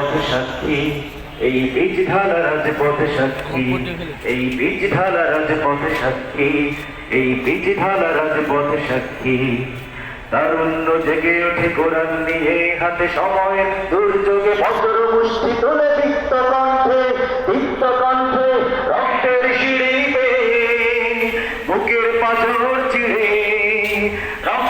রাজপথ সাক্ষী এই বীজ ঢালা রাজপথ সাক্ষী এই বীজ ঢালা রাজপথ সাক্ষী এই বীজ ঢালা রাজপথ সাক্ষী তারুণ্য জেগে ওঠে কোরআন নিয়ে, হাতে সময় দুর্যোগে বছর মুষ্টি তুলে তিক্ত কণ্ঠে তিক্ত কণ্ঠে রক্তের সিঁড়িতে, বুকের পাথর চিড়ে রক্তের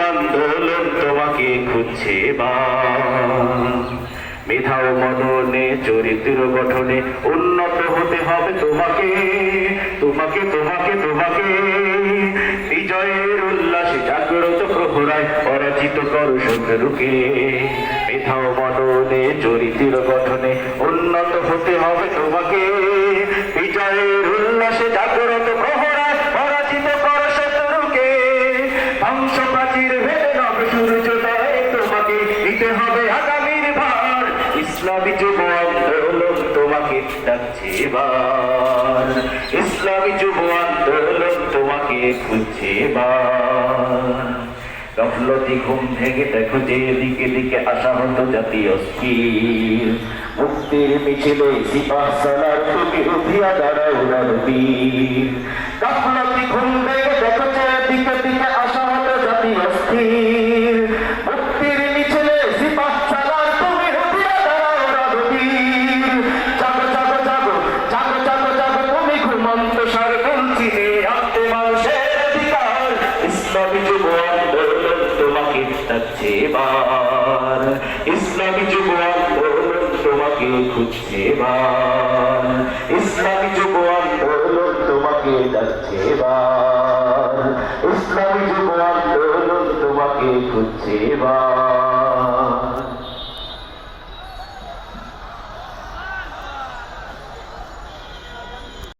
তোমাকে খুঁজছে এবার মেধাও মননে চরিত্র গঠনে উন্নত হতে হবে তোমাকে তোমাকে তোমাকে তোমাকে। বিজয়ের উল্লাসে জাগ্রত প্রহরায় পরাজিত করো শত্রুকে। মেধাও মননে চরিত্র গঠনে উন্নত হতে হবে তোমাকে। বিজয়ের উল্লাসে জাগ্রত প্রহরায় পরাজিত করো শত্রুকে। ধ্বংস প্রাচীর ভেবে নব সূর্যোদয় ইসলামী যুব আন্দোলন তোমাকে ডাকছে এবার। ইসলামী যুব আন্দোলন তোমাকে খুঁজছে এবার। গফলতি ঘুম থেকে দেখো যে দিকে দিকে আসা হতো জাতি অস্থির মুক্তির মিছিলে সিপাহ সালার তুমি উঠিয়া গফলতি ঘুম থেকে দেখো যে দিকে দিকে আসা হতো জাতি অস্থির ইসলামী যুব আন্দোলন তোমাকে খুঁজছে এবার। ইসলামী যুব আন্দোলন তোমাকে ডাকছে এবার। ইসলামী যুব আন্দোলন তোমাকে খুঁজছে এবার।